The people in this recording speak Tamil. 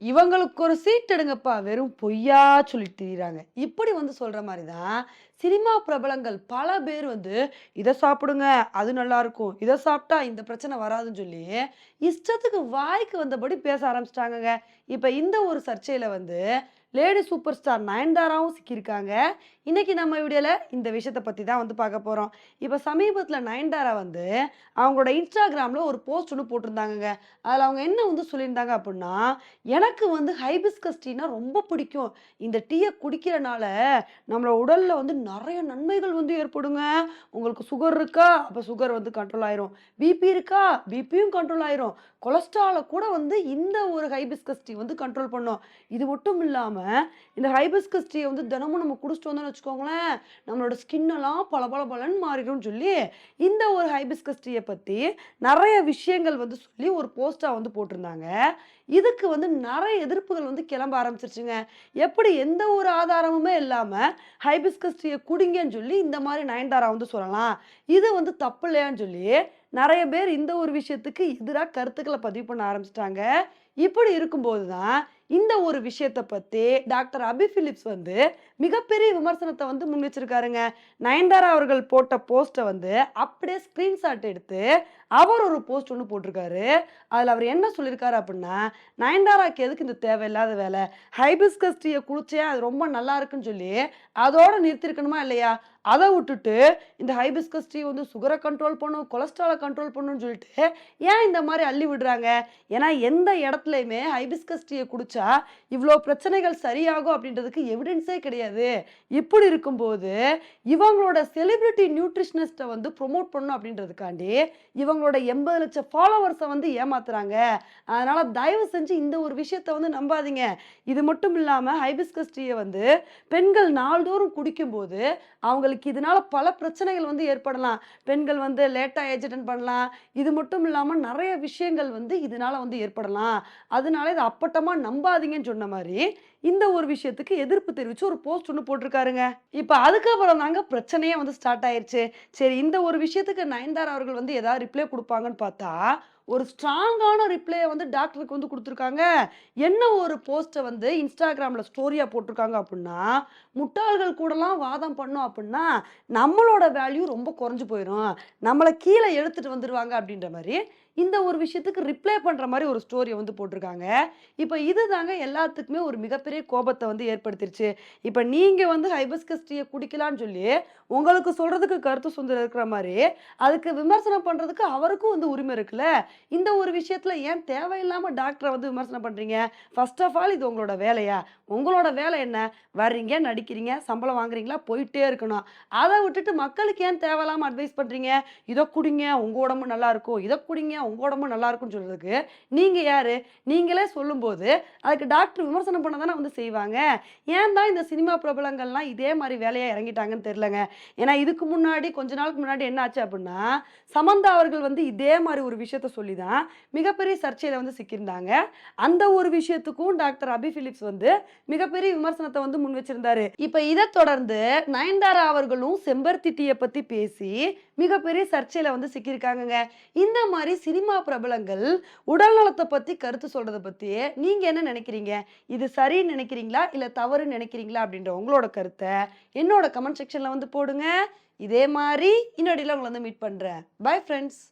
இவங்களுக்கு ஒரு சீட் எடுங்கப்பா வெறும் பொய்யா சொல்லிட்டு திரியிறாங்க. இப்படி வந்து சொல்கிற மாதிரி தான் சினிமா பிரபலங்கள் பல பேர் வந்து இதை சாப்பிடுங்க அது நல்லா இருக்கும் இதை சாப்பிட்டா இந்த பிரச்சனை வராதுன்னு சொல்லி இஷ்டத்துக்கு வாய்க்கு வந்தபடி பேச ஆரம்பிச்சிட்டாங்கங்க. இப்போ இந்த ஒரு சர்ச்சையில் வந்து லேடி சூப்பர் ஸ்டார் நயன்தாராவும் சிக்கியிருக்காங்க. இன்னைக்கு நம்ம வீடியோவில் இந்த விஷயத்தை பற்றி தான் வந்து பார்க்க போகிறோம் இப்போ சமீபத்தில் நயன்தாரா வந்து அவங்களோட இன்ஸ்டாகிராமில் ஒரு போஸ்ட் ஒன்று போட்டிருந்தாங்கங்க. அதில் அவங்க என்ன வந்து சொல்லியிருந்தாங்க அப்படின்னா எனக்கு வந்து ஹைபிஸ்கஸ் டீனா ரொம்ப பிடிக்கும். இந்த டீயை குடிக்கிறனால நம்மளோட உடலில் வந்து நிறைய நன்மைகள் வந்து ஏற்படுங்க. உங்களுக்கு சுகர் இருக்கா? அப்போ சுகர் வந்து கண்ட்ரோல் ஆயிரும். பிபி இருக்கா? பிபியும் கண்ட்ரோல் ஆயிரும். கொலஸ்ட்ராலை கூட வந்து இந்த ஒரு ஹைபிஸ்கஸ் டீ வந்து கண்ட்ரோல் பண்ணும். இது மட்டும் இல்லாமல் இந்த ஹைபிஸ்கஸ் டீயை வந்து தினமும் நம்ம குடிச்சிட்டு வந்தோம்னு வச்சுக்கோங்களேன் நம்மளோட ஸ்கின்னெல்லாம் பல பல பலன்னு மாறிடும்னு சொல்லி இந்த ஒரு ஹைபிஸ்கஸ் டீயை பற்றி நிறைய விஷயங்கள் வந்து சொல்லி ஒரு போஸ்ட்டாக வந்து போட்டிருந்தாங்க. இதுக்கு வந்து நிறைய எதிர்ப்புகள் வந்து கிளம்ப ஆரம்பிச்சிருச்சுங்க. எப்படி எந்த ஒரு ஆதாரமுமே இல்லாமல் ஹைபிஸ்கஸ் டீயை குடிங்கன்னு சொல்லி இந்த மாதிரி நயன்தாரா வந்து சொல்லலாம். இது வந்து தப்பு இல்லையான்னு சொல்லி நிறைய பேர் இந்த ஒரு விஷயத்துக்கு எதிராக கருத்துக்களை பதிவு பண்ண ஆரம்பிச்சிட்டாங்க. இப்படி இருக்கும்போது தான் இந்த ஒரு விஷயத்தை பற்றி டாக்டர் அபி பிலிப்ஸ் வந்து மிகப்பெரிய விமர்சனத்தை வந்து முன் வச்சிருக்காருங்க. நயன்தாரா அவர்கள் போட்ட போஸ்ட்டை வந்து அப்படியே ஸ்க்ரீன்ஷாட் எடுத்து அவர் ஒரு போஸ்ட் ஒன்று போட்டிருக்காரு. அதில் அவர் என்ன சொல்லியிருக்காரு அப்படின்னா நயன்தாராக்கு எதுக்கு இந்த தேவையில்லாத வேலை? ஹைபிஸ்கஸ் டீயை குளிச்சே அது ரொம்ப நல்லா இருக்குன்னு சொல்லி அதோட நிறுத்திருக்கணுமா இல்லையா? அதை விட்டுட்டு இந்த ஹைபிஸ்கஸ் டீ வந்து சுகரை கண்ட்ரோல் பண்ணும் கொலஸ்ட்ராலை கண்ட்ரோல் பண்ணுன்னு சொல்லிட்டு ஏன் இந்த மாதிரி அள்ளி விடுறாங்க? ஏன்னா எந்த இடத்துலையுமே ஹைபிஸ்கஸ் டீயை குடிச்சா இவ்வளோ பிரச்சனைகள் சரியாகும் அப்படின்றதுக்கு எவிடென்ஸே கிடையாது. இப்படி இருக்கும்போது இவங்களோட செலிபிரிட்டி நியூட்ரிஷனிஸ்ட்டை வந்து ப்ரொமோட் பண்ணணும் அப்படின்றதுக்காண்டி இவங்களோட எண்பது லட்சம் ஃபாலோவர்ஸை வந்து ஏமாத்துறாங்க. அதனால தயவு செஞ்சு இந்த ஒரு விஷயத்தை வந்து நம்பாதீங்க. இது மட்டும் இல்லாமல் ஹைபிஸ்கஸ் டீயை வந்து பெண்கள் நாள்தோறும் குடிக்கும்போது அவங்களுக்கு இதனால பல பிரச்சனைகள் வந்து ஏற்படலாம். பெண்கள் வந்து லேட்டாக ஏஜ் அட்டன் பண்ணலாம். இது மட்டும் இல்லாமல் நிறைய விஷயங்கள் வந்து இதனால வந்து ஏற்படலாம். அதனால இதை அப்பட்டமாக நம்பாதீங்கன்னு சொன்ன மாதிரி இந்த ஒரு விஷயத்துக்கு எதிர்ப்பு தெரிவித்து ஒரு போஸ்ட் ஒன்று போட்டிருக்காருங்க. இப்போ அதுக்கப்புறம் தாங்க பிரச்சனையே வந்து ஸ்டார்ட் ஆயிடுச்சு சரி இந்த ஒரு விஷயத்துக்கு நயன்தாரா அவர்கள் வந்து ஏதாவது ரிப்ளை கொடுப்பாங்கன்னு பார்த்தா ஒரு ஸ்ட்ராங்கான ரிப்ளையை வந்து டாக்டருக்கு வந்து கொடுத்துருக்காங்க. என்ன ஒரு போஸ்ட்டை வந்து இன்ஸ்டாகிராமில் ஸ்டோரியாக போட்டிருக்காங்க அப்படின்னா முட்டாள்கள் கூடலாம் வாதம் பண்ணோம் அப்படின்னா நம்மளோட வேல்யூ ரொம்ப குறைஞ்சு போயிடும் நம்மளை கீழே எடுத்துகிட்டு வந்துடுவாங்க அப்படின்ற மாதிரி இந்த ஒரு விஷயத்துக்கு ரிப்ளை பண்ணுற மாதிரி ஒரு ஸ்டோரியை வந்து போட்டிருக்காங்க. இப்போ இது தாங்க எல்லாத்துக்குமே ஒரு மிகப்பெரிய கோபத்தை வந்து ஏற்படுத்திருச்சு. இப்போ நீங்கள் வந்து ஹைபஸ்கஸ் டீயை குடிக்கலான்னு சொல்லி உங்களுக்கு சொல்கிறதுக்கு கருத்து சுந்தரம் இருக்கிற மாதிரி அதுக்கு விமர்சனம் பண்ணுறதுக்கு அவருக்கும் வந்து உரிமை இருக்குல்ல? இந்த ஒரு விஷயத்தில் ஏன் தேவையில்லாமல் டாக்டரை வந்து விமர்சனம் பண்ணுறீங்க ஃபர்ஸ்ட் ஆஃப் ஆல் இது உங்களோட வேலையா? உங்களோட வேலை என்ன? வர்றீங்க நடிக்கிறீங்க சம்பளம் வாங்குறீங்களா? போயிட்டே இருக்கணும். அதை விட்டுட்டு மக்களுக்கு ஏன் தேவையில்லாமல் அட்வைஸ் பண்ணுறீங்க இதை குடிங்க உங்கள் உடம்பு நல்லா இருக்கும். இதை குடிங்க உங்கள் உடம்பு நல்லா இருக்கும்னு சொல்கிறதுக்கு நீங்கள் யார்? நீங்களே சொல்லும்போது அதுக்கு டாக்டர் விமர்சனம் பண்ண தானே வந்து செய்வாங்க. ஏன் தான் இந்த சினிமா பிரபலங்கள்லாம் இதே மாதிரி வேலையாக இறங்கிட்டாங்கன்னு தெரிலங்க ஏன்னா இதுக்கு முன்னாடி கொஞ்ச நாளுக்கு முன்னாடி என்ன ஆச்சு அப்படின்னா சமந்தா அவர்கள் வந்து இதே மாதிரி ஒரு விஷயத்த சொல்லி தான் மிகப்பெரிய சர்ச்சையில் வந்து சிக்கியிருந்தாங்க. அந்த ஒரு விஷயத்துக்கும் டாக்டர் அபி பிலிப்ஸ் வந்து மிகப்பெரிய விமர்சனத்தை வந்து முன் வச்சிருந்தாரு. இப்போ இதை தொடர்ந்து நயன்தாரா அவர்களும் செம்பருத்தி டீயை பற்றி பேசி மிகப்பெரிய சர்ச்சையில் வந்து சிக்கியிருக்காங்கங்க. இந்த மாதிரி சினிமா பிரபலங்கள் உடல்நலத்தை பற்றி கருத்து சொல்கிறத பற்றி நீங்கள் என்ன நினைக்கிறீங்க? இது சரின்னு நினைக்கிறீங்களா? இல்லை தவறுன்னு நினைக்கிறீங்களா? அப்படின்ற உங்களோட கருத்தை என்னோட கமெண்ட் செக்ஷனில் வந்து போடுங்க. இதே மாதிரி இன்னொடியில் உங்களை வந்து மீட் பண்ணுறேன் பை ஃப்ரெண்ட்ஸ்